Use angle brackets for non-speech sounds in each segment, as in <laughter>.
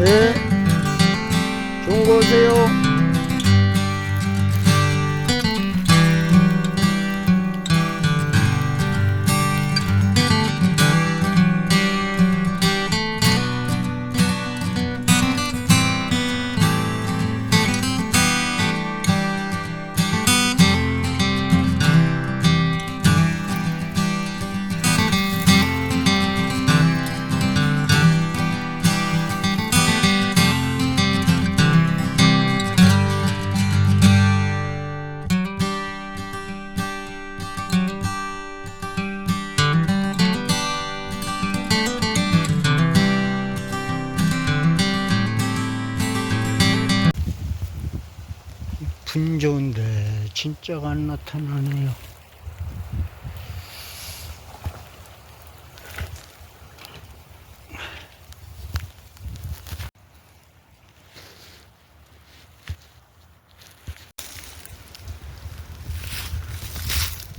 네. 좋은 거 오세요. 분 좋은데 진짜가 안 나타나네요.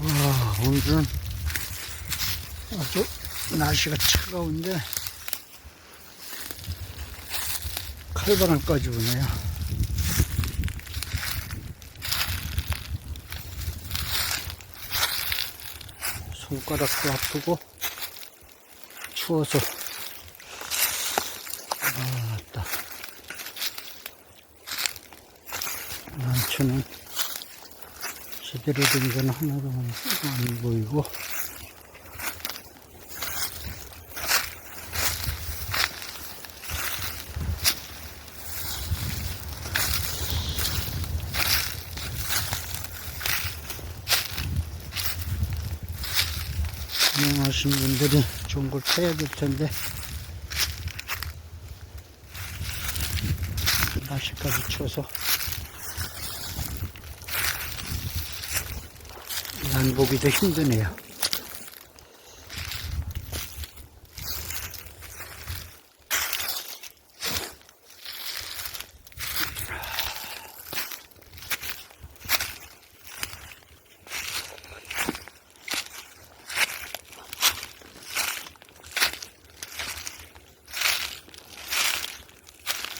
와, 오늘은 아주 날씨가 차가운데 칼바람까지 부네요. 손가락도 아프고 추워서. 아따 난초는 제대로 된 건 하나도 안 보이고 운영하신 분들이 좋은 걸 캐야 될 텐데 날씨까지 추워서 난 보기도 힘드네요.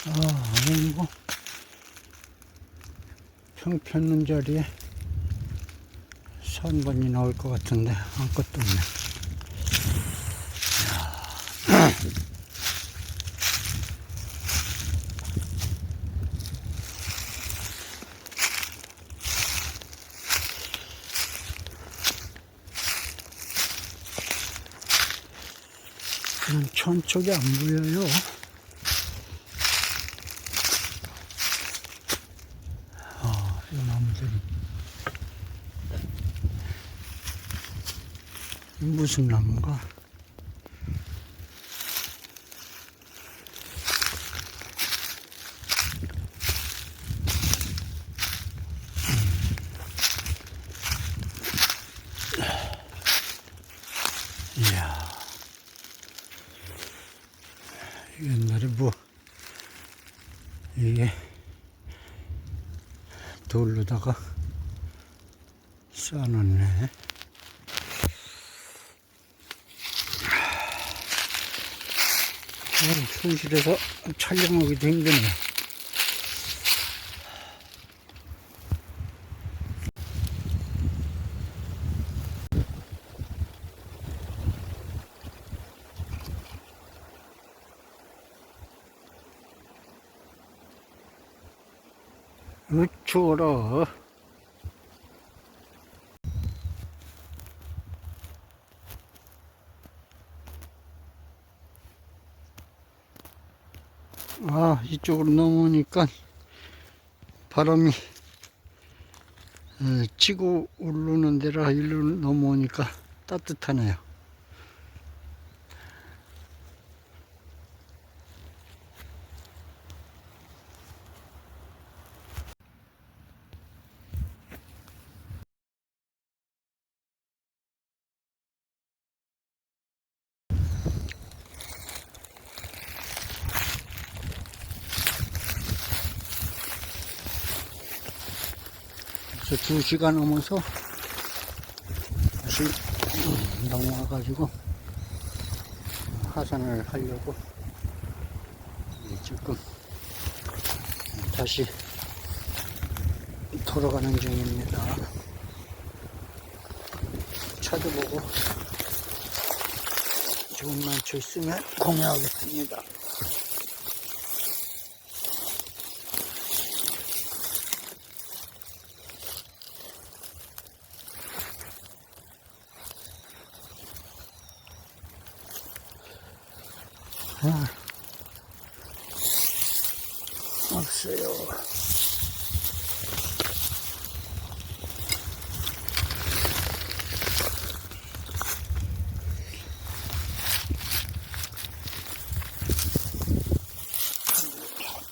아, 아니고 평 폈는 자리에 선반이 나올 것 같은데 아무것도 없네. 그냥 <clears throat> 천 쪽이 안 보여요. 아, 이 나무들이. 이 무슨 나무가? 이야. 옛날에 뭐, 이게 돌로다가 쌓아놨네. 아, 손실해서 촬영하기도 힘드네. 으, 추워라. 아, 이쪽으로 넘어오니까 바람이 어, 치고 오르는 데라 일로 넘어오니까 따뜻하네요. 그래서 두 시간 넘어서 꽃이 넘어와가지고 하산을 하려고 지금 다시 돌아가는 중입니다. 차도 보고 좋은 난초 있으면 공유하겠습니다. 아, 없어요.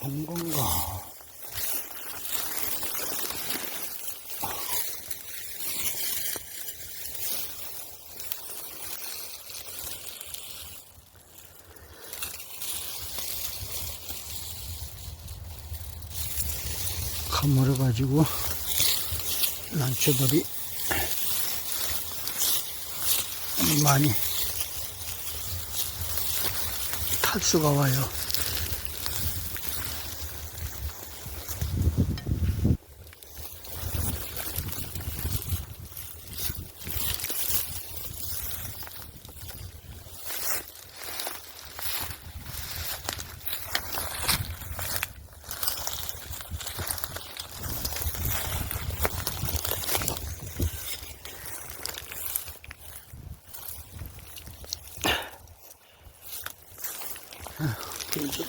본 건가? 가물어가지고 난초들이 많이 탈수가 와요.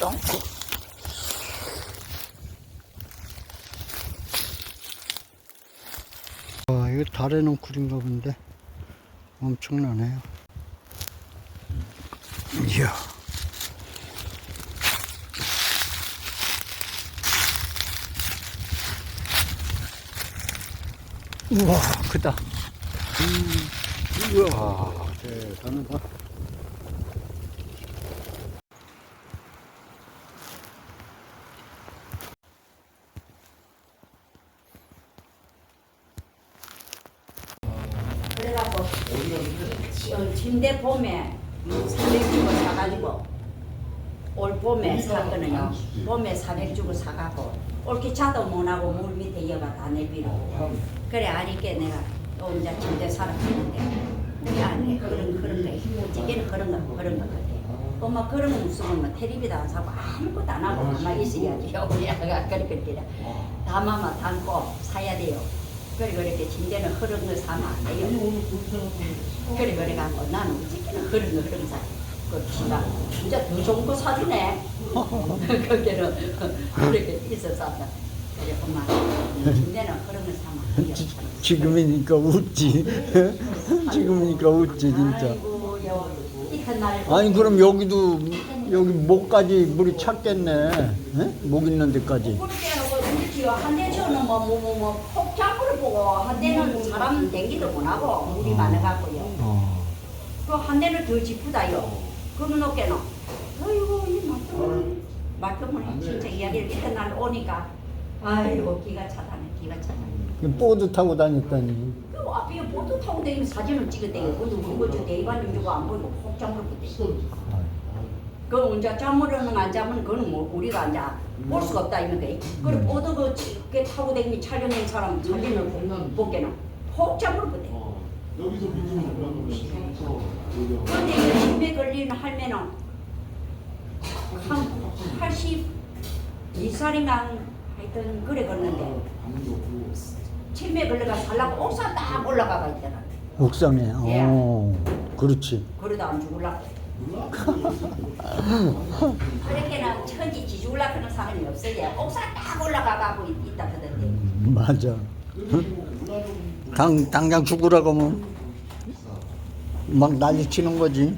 않고. 와, 이거 달에는 굴인가 본데 엄청나네요. 이야. 우와, 크다. 음, 우와, 대단하다. 어, 침대 봄에 400주고 사가지고 올 봄에 샀거든요. 봄에 400주고 사가고 올게 차도 못 하고 물 밑에 여가 다 내비고 그래 아니께 내가 또 이제 침대 갔는데 우리 안에 그런 그런 거 찌개는 그런 거 그런 거 같아. 엄마 그런 거 무슨 뭐 텔레비도 안 사고 아무것도 안 하고 가만히 있어야지 <laughs> 우리 아가 그렇게 뛰라 담아만 담고 사야 돼요. 그래 그렇게 침대는 흐른 거 사면 안 돼요. 그래 그래 갖고 나는 어떻게는 흐른 거 흐른 거 사. 그 기가 진짜 더 좋은 거 사주네. <laughs> 거기는 그렇게 있어 샀다. 그래 엄마 침대는 흐른 거 사면 안 돼요. 지금이니까 웃지. 지금이니까 웃지 진짜. 아이고 여 이튿날 아니 그럼 여기도 여기 목까지 물이 찼겠네. 에? 목 있는 데까지. 그렇게 우리 지금 한 대처는 뭐뭐뭐 폭장물을 보고 한 대는 사람 댕기도 못하고 물이 많아갖고요. 어. 그한 대는 더 짚으다요. 그는 어깨는 아이고 이 말씀을 말씀을 진짜 이야기를 이튿날 오니까 아이고 기가 차다네 기가 차다네. 보드 타고 다녔다니. 그 앞에 보트 타고 다니면 사진을 찍었대요. 그것도 그거 저 대관 주고 안 보이고 폭장물 붙대. 그 혼자 잠으로는 안 자면 그건 뭐 우리가 앉아 볼 수가 없다 이런 거. 그리고 보드 그 집게 타고 다니는 촬영한 사람 사진을 보게는 폭장물 붙대. 여기서 비누를 그러면 그런데 이제 심해 걸리는 할매는 한 82살인가 하여튼 그래 걷는데 치매 걸려가 살라고 옥상 딱 올라가가 있잖아. 옥상에. 예. 어. 그렇지. 그러다 안 죽을라고. 그렇게는 천지 지죽을라 그런 상관이 없어요. 옥상 딱 올라가가고 있- 있다 그러던데. 음, 맞아. 당 당장 죽으라고 하면 막 난리 치는 거지.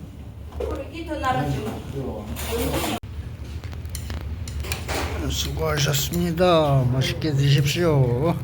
수고하셨습니다. 맛있게 드십시오.